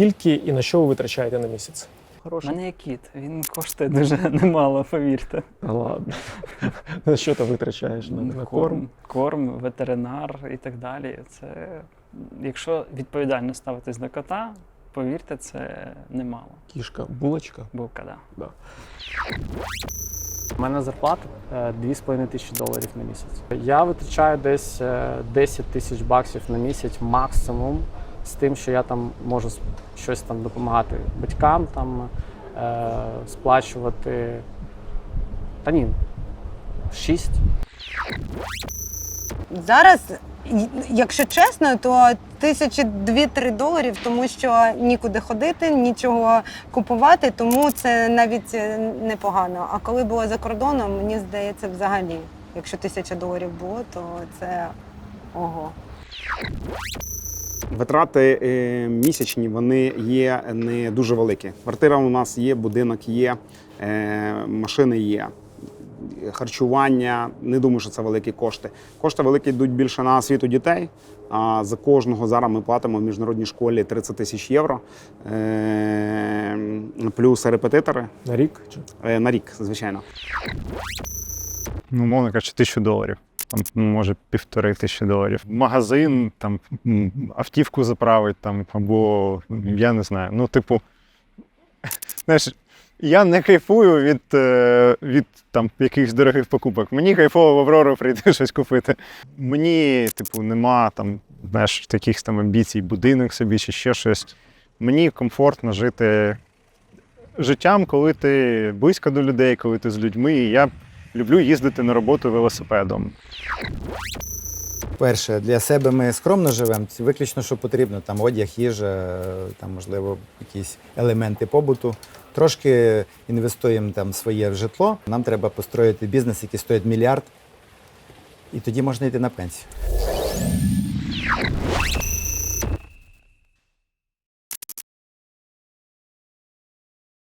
Скільки і на що ви витрачаєте на місяць? У мене є кіт, він коштує дуже немало, повірте. Ладно. На що ти витрачаєш? На, на корм? корм, ветеринар і так далі. Це, якщо відповідально ставитись до кота, повірте, це немало. Кішка, булочка. Булка, да. Да. У мене зарплата е, 2,5 тисячі доларів на місяць. Я витрачаю десь е, 10 тисяч баксів на місяць максимум з тим, що я там можу щось там допомагати батькам, там е, сплачувати. Та ні, 6. Зараз, якщо чесно, то тисячі дві-три доларів, тому що нікуди ходити, нічого купувати, тому це навіть е, непогано. А коли було за кордоном, мені здається, взагалі, якщо тисяча доларів було, то це ого. Витрати е, місячні вони є не дуже великі. Квартира у нас є, будинок є, е, машини є. Харчування, не думаю, що це великі кошти. Кошти великі йдуть більше на освіту дітей. А за кожного зараз ми платимо в міжнародній школі 30 тисяч євро. Е, плюс репетитори На рік? На рік, звичайно. ну, мовно кажучи, тисячу доларів. Там, може, півтори тисячі доларів. Магазин, там, автівку заправить, там, або я не знаю. Ну, типу, знаєш, я не кайфую від, е, від там, якихось дорогих покупок. Мені кайфово в Аврору прийти щось купити. Мені, типу, нема там, знаєш, таких там амбіцій, будинок собі чи ще щось. Мені комфортно жити життям, коли ти близько до людей, коли ти з людьми. І я люблю їздити на роботу велосипедом. Перше, для себе ми скромно живемо, виключно, що потрібно. Там одяг, їжа, там, можливо, якісь елементи побуту. Трошки інвестуємо там своє житло. Нам треба построїти бізнес, який стоїть мільярд, і тоді можна йти на пенсію.